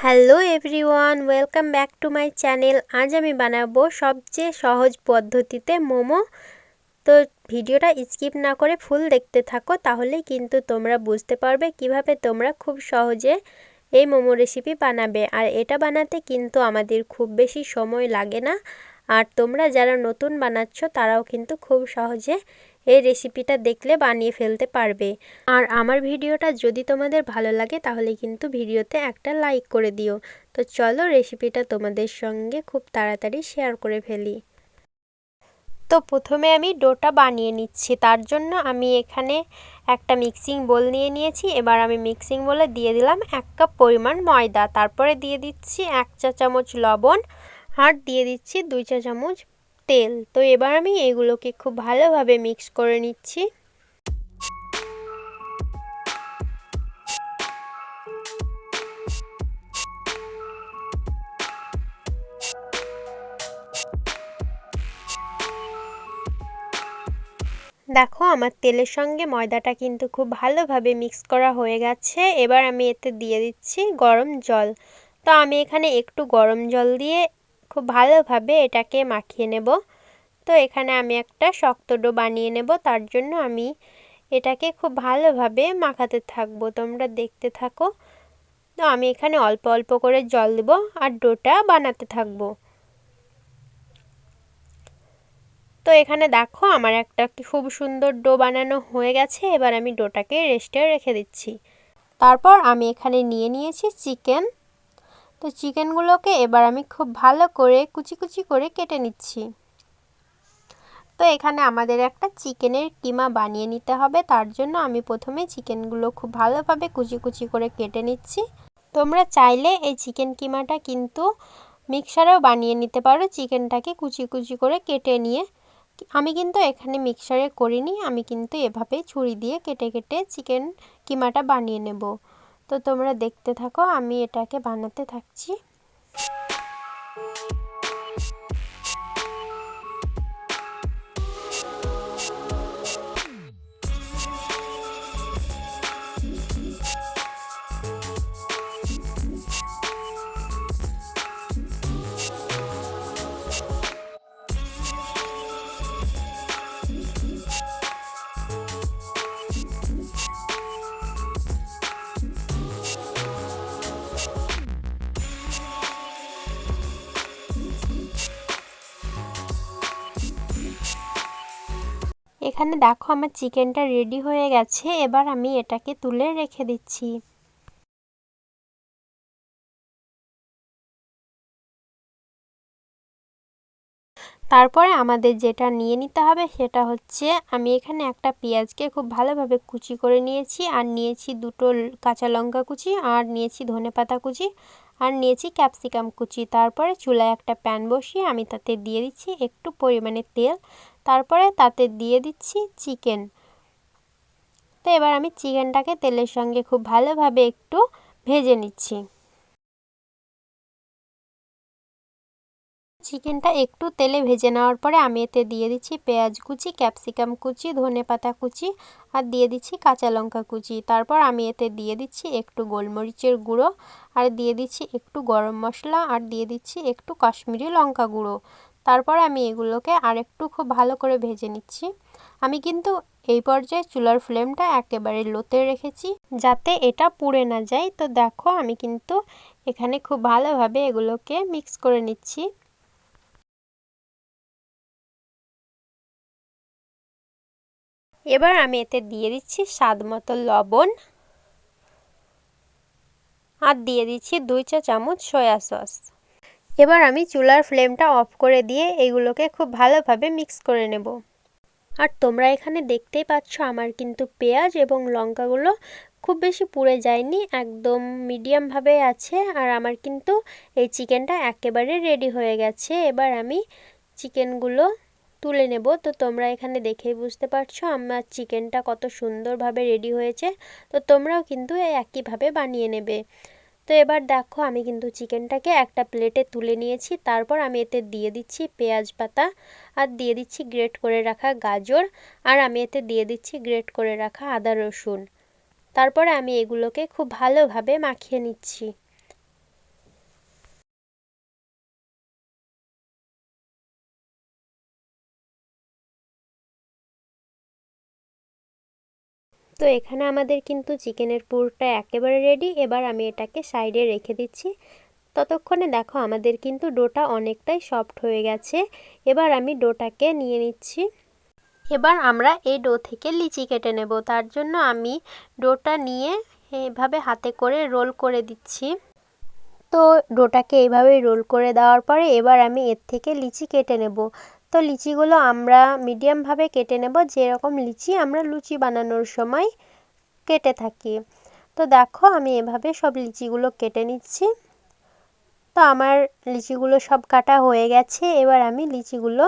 Hello everyone, welcome back to my channel. আজ আমি বানাবো সবচেয়ে সহজ পদ্ধতিতে মোমো। তো ভিডিওটা স্কিপ না করে ফুল দেখতে থাকো তাহলেই কিন্তু তোমরা বুঝতে পারবে কীভাবে তোমরা খুব সহজে এই মোমো রেসিপি বানাবে। আর এটা বানাতে কিন্তু আমাদের খুব বেশি সময় লাগে না। আর তোমরা যারা নতুন বানাচ্ছ, তারাও কিন্তু খুব সহজে এই রেসিপিটা দেখলে বানিয়ে ফেলতে পারবে। আর আমার ভিডিওটা যদি তোমাদের ভালো লাগে, তাহলে কিন্তু ভিডিওতে একটা লাইক করে দিও। তো চলো রেসিপিটা তোমাদের সঙ্গে খুব তাড়াতাড়ি শেয়ার করে ফেলি। তো প্রথমে আমি ডোটা বানিয়ে নিচ্ছি। তার জন্য আমি এখানে একটা মিক্সিং বোল নিয়ে নিয়েছি। এবার আমি মিক্সিং বলে দিয়ে দিলাম এক কাপ পরিমাণ ময়দা। তারপরে দিয়ে দিচ্ছি এক চা চামচ লবণ। আর দিয়ে দিচ্ছি দুই চা চামচ তেল। তো এবার আমি এগুলোকে খুব ভালোভাবে মিক্স করে নিচ্ছি। দেখো, আমার তেলের সঙ্গে ময়দাটা কিন্তু খুব ভালোভাবে মিক্স করা হয়ে গেছে। এবার আমি এতে দিয়ে দিচ্ছি গরম জল। তো আমি এখানে একটু গরম জল দিয়ে খুব ভালোভাবে এটাকে মাখিয়ে নেব। তো এখানে আমি একটা শক্ত ডো বানিয়ে নেব, তার জন্য আমি এটাকে খুব ভালোভাবে মাখাতে থাকব। তোমরা দেখতে থাকো। তো আমি এখানে অল্প অল্প করে জল দেবো আর ডোটা বানাতে থাকব। তো এখানে দেখো আমার একটা খুব সুন্দর ডো বানানো হয়ে গেছে, এবার আমি ডোটাকে রেস্টে রেখে দিচ্ছি। তারপর আমি এখানে নিয়ে নিয়েছি চিকেন। তো চিকেনগুলোকে এবার আমি খুব ভালো করে কুচি কুচি করে কেটে নিচ্ছি। তো এখানে আমাদের একটা চিকেনের কিমা বানিয়ে নিতে হবে, তার জন্য আমি প্রথমে চিকেনগুলো খুব ভালোভাবে কুচি কুচি করে কেটে নিচ্ছি। তোমরা চাইলে এই চিকেন কিমাটা কিন্তু মিক্সারেও বানিয়ে নিতে পারো, চিকেনটাকে কুচি কুচি করে কেটে নিয়ে। আমি কিন্তু এখানে মিক্সারে করিনি, আমি কিন্তু এভাবে ছুরি দিয়ে কেটে কেটে চিকেন কিমাটা বানিয়ে নেব। তো তোমরা দেখতে থাকো আমি এটাকে বানাতে থাকছি। এখানে দেখো আমার চিকেনটা রেডি হয়ে গেছে, এবার আমি এটাকে তুলে রেখে দিচ্ছি। তারপরে আমাদের যেটা নিয়ে নিতে হবে সেটা হচ্ছে, আমি এখানে একটা পেঁয়াজকে খুব ভালোভাবে কুচি করে নিয়েছি, আর নিয়েছি দুটো কাঁচা লঙ্কা কুচি, আর নিয়েছি ধনে পাতা কুচি, আর নিয়েছি ক্যাপসিকাম কুচি। তারপরে চুলায় একটা প্যান বসিয়ে আমি তাতে দিয়ে দিচ্ছি একটু পরিমাণে তেল তারপরে তাতে দিয়ে দিচ্ছি চিকেন। তো এবার আমি চিকেনটাকে তেলের সঙ্গে খুব ভালোভাবে একটু ভেজে নিচ্ছি। চিকেনটা একটু তেলে ভেজে নেওয়ার পরে আমি এতে দিয়ে দিচ্ছি পেঁয়াজ কুচি, ক্যাপসিকাম কুচি, ধনে পাতা কুচি আর দিয়ে দিচ্ছি কাঁচা লঙ্কা কুচি। তারপর আমি এতে দিয়ে দিচ্ছি একটু গোলমরিচের গুঁড়ো আর দিয়ে দিচ্ছি একটু গরম মশলা আর দিয়ে দিচ্ছি একটু কাশ্মীরি লঙ্কা গুঁড়ো। তারপর আমি এগুলোকে আরেকটু খুব ভালো করে ভেজে নিচ্ছি। আমি কিন্তু এই পর্যায়ে চুলার ফ্লেমটা একেবারে লোতে রেখেছি যাতে এটা পুড়ে না যায়। তো দেখো, আমি কিন্তু এখানে খুব ভালোভাবে এগুলোকে মিক্স করে নিচ্ছি। এবার আমি এতে দিয়ে দিচ্ছি স্বাদ মতো লবণ আর দিয়ে দিচ্ছি দুই চা চামচ সয়া সস। এবার আমি চুলার ফ্লেমটা অফ করে দিয়ে এগুলোকে খুব ভালোভাবে মিক্স করে নেব। আর তোমরা এখানে দেখতেই পাচ্ছ আমার কিন্তু পেঁয়াজ এবং লঙ্কাগুলো খুব বেশি পুড়ে যায়নি, একদম মিডিয়ামভাবে আছে আর আমার কিন্তু এই চিকেনটা একেবারে রেডি হয়ে গেছে। এবার আমি চিকেনগুলো তুলে নেব। তো তোমরা এখানে দেখেই বুঝতে পারছ আমার চিকেনটা কত সুন্দরভাবে রেডি হয়েছে। তো তোমরাও কিন্তু একইভাবে বানিয়ে নেবে। তো এবার দেখো, আমি কিন্তু চিকেনটাকে একটা প্লেটে তুলে নিয়েছি। তারপর আমি এতে দিয়ে দিচ্ছি পেঁয়াজ পাতা আর দিয়ে দিচ্ছি গ্রেট করে রাখা গাজর আর আমি এতে দিয়ে দিচ্ছি গ্রেট করে রাখা আদা রসুন। তারপরে আমি এগুলোকে খুব ভালোভাবে মাখিয়ে নিচ্ছি। তো এখানে আমাদের কিন্তু চিকেনের পুরটা একেবারে রেডি এবার আমি এটাকে সাইডে রেখে দিচ্ছি। ততক্ষণে দেখো আমাদের কিন্তু ডোটা অনেকটাই সফট হয়ে গেছে। এবার আমি ডোটাকে নিয়ে নিচ্ছি। এবার আমরা এই ডো থেকে লিচি কেটে নেব। তার জন্য আমি ডোটা নিয়ে এভাবে হাতে করে রোল করে দিচ্ছি। তো ডোটাকে এইভাবে রোল করে দেওয়ার পরে এবার আমি এর থেকে লিচি কেটে নেব। তো লিচিগুলো আমরা মিডিয়ামভাবে কেটে নেব। যেরকম লিচি আমরা লুচি বানানোর সময় কেটে থাকি। তো দেখো আমি এভাবে সব লিচিগুলো কেটে নিচ্ছি। তো আমার লিচিগুলো সব কাটা হয়ে গেছে। এবার আমি লিচিগুলো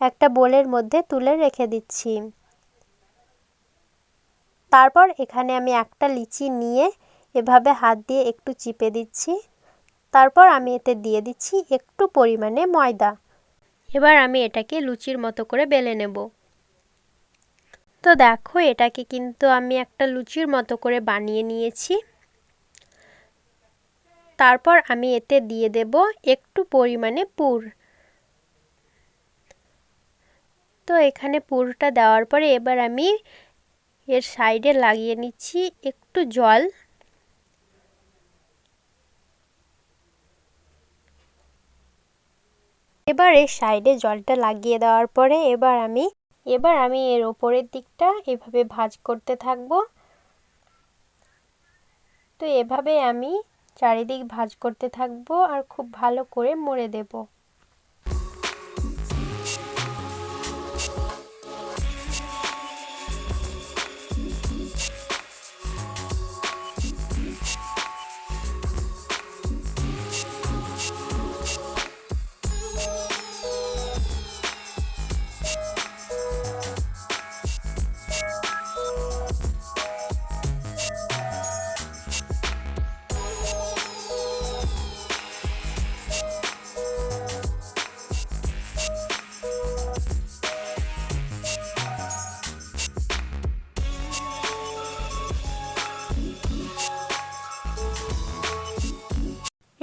একটা বোলের মধ্যে তুলে রেখে দিচ্ছি। তারপর এখানে আমি একটা লিচি নিয়ে এভাবে হাত দিয়ে একটু চিপে দিচ্ছি। তারপর আমি এতে দিয়ে দিচ্ছি একটু পরিমাণে ময়দা। এবার আমি এটাকে লুচির মতো করে বেলে নেব। তো দেখো, এটাকে কিন্তু আমি একটা লুচির মতো করে বানিয়ে নিয়েছি। তারপর আমি এতে দিয়ে দেব একটু পরিমাণে পুর। তো এখানে পুরটা দেওয়ার পরে এবার আমি এর সাইডে লাগিয়ে নিচ্ছি একটু জল। এবার সাইডে জলটা লাগিয়ে দেওয়ার পরে এবার আমি এবার আমি এর ওপরের দিকটা এভাবে ভাজ করতে থাকব। তো এভাবে আমি চারিদিক ভাজ করতে থাকব আর খুব ভালো করে মুড়ে দেবো।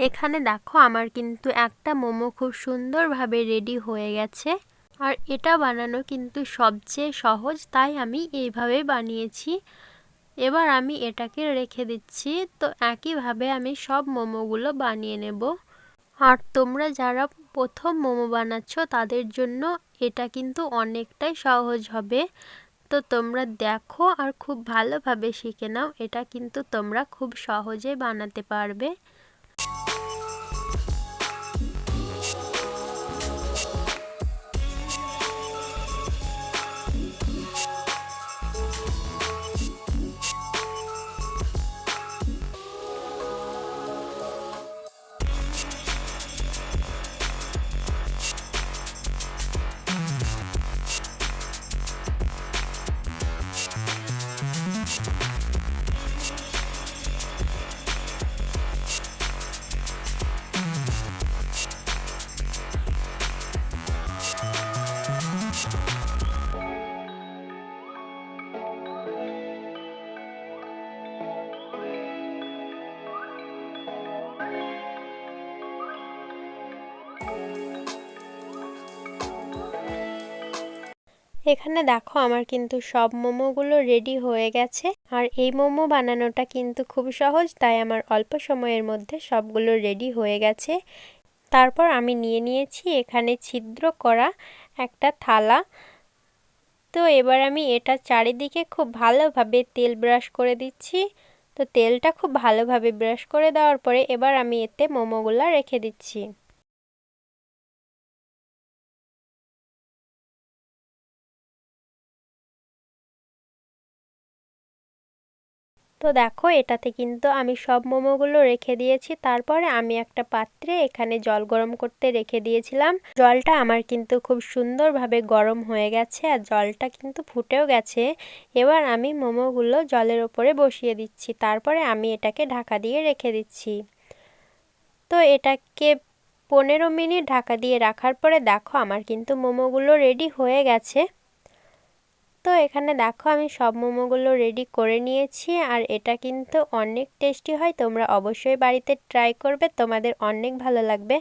এখানে দেখো আমার কিন্তু একটা মোমো খুব সুন্দরভাবে রেডি হয়ে গেছে। আর এটা বানানো কিন্তু সবচেয়ে সহজ, তাই আমি এইভাবে বানিয়েছি। এবার আমি এটাকে রেখে দিচ্ছি, তো একইভাবে আমি সব মোমোগুলো বানিয়ে নেব। আর তোমরা যারা প্রথম মোমো বানাচ্ছ, তাদের জন্য এটা কিন্তু অনেকটাই সহজ হবে। তো তোমরা দেখো আর খুব ভালোভাবে শিখে নাও, এটা কিন্তু তোমরা খুব সহজে বানাতে পারবে। এখানে দেখো আমার কিন্তু সব মোমোগুলো রেডি হয়ে গেছে। আর এই মোমো বানানোটা কিন্তু খুব সহজ, তাই আমার অল্প সময়ের মধ্যে সবগুলো রেডি হয়ে গেছে। তারপর আমি নিয়ে নিয়েছি এখানে ছিদ্র করা একটা থালা। তো এবার আমি এটা চারিদিকে খুব ভালোভাবে তেল ব্রাশ করে দিচ্ছি। তো তেলটা খুব ভালোভাবে ব্রাশ করে দেওয়ার পরে এবার আমি এতে মোমোগুলো রেখে দিচ্ছি। তো দেখো এটাতে কিন্তু আমি সব মোমোগুলো রেখে দিয়েছি। তারপরে আমি একটা পাত্রে এখানে জল গরম করতে রেখে দিয়েছিলাম। জলটা আমার কিন্তু খুব সুন্দরভাবে গরম হয়ে গেছে আর জলটা কিন্তু ফুটেও গেছে। এবার আমি মোমোগুলো জলের ওপরে বসিয়ে দিচ্ছি। তারপরে আমি এটাকে ঢাকা দিয়ে রেখে দিচ্ছি। তো এটাকে পনেরো মিনিট ঢাকা দিয়ে রাখার পরে দেখো আমার কিন্তু মোমোগুলো রেডি হয়ে গেছে। তো এখানে দেখো আমি সব মোমোগুলো রেডি করে নিয়েছি আর এটা কিন্তু অনেক টেস্টি হয়, তোমরা অবশ্যই বাড়িতে ট্রাই করবে, তোমাদের অনেক ভালো লাগবে।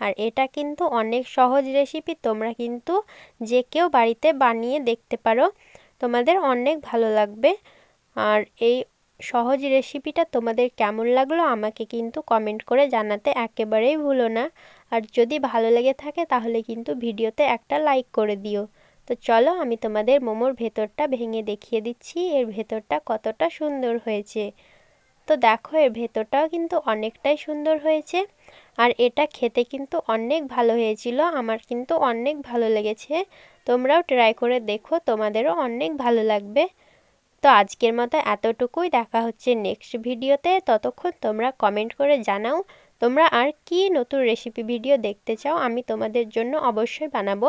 আর এটা কিন্তু অনেক সহজ রেসিপি তোমরা কিন্তু যে কেউ বাড়িতে বানিয়ে দেখতে পারো, তোমাদের অনেক ভালো লাগবে। আর এই সহজ রেসিপিটা তোমাদের কেমন লাগল আমাকে কিন্তু কমেন্ট করে জানাতে একেবারেই ভুলো না। আর যদি ভালো লেগে থাকে তাহলে কিন্তু ভিডিওতে একটা লাইক করে দিও। তো চলো আমি তোমাদের মোমোর ভেতরটা ভেঙে দেখিয়ে দিচ্ছি, এর ভেতরটা কতটা সুন্দর হয়েছে। তো দেখো, এর ভেতরটাও কিন্তু অনেকটাই সুন্দর হয়েছে, আর এটা খেতে কিন্তু অনেক ভালো হয়েছিল, আমার কিন্তু অনেক ভালো লেগেছে। তোমরাও ট্রাই করে দেখো, তোমাদেরও অনেক ভালো লাগবে। তো আজকের মতো এতটুকুই, দেখা হচ্ছে নেক্সট ভিডিওতে, ততক্ষণ তোমরা কমেন্ট করে জানাও, তোমরা আর কি নতুন রেসিপি ভিডিও দেখতে চাও, আমি তোমাদের জন্য অবশ্যই বানাবো।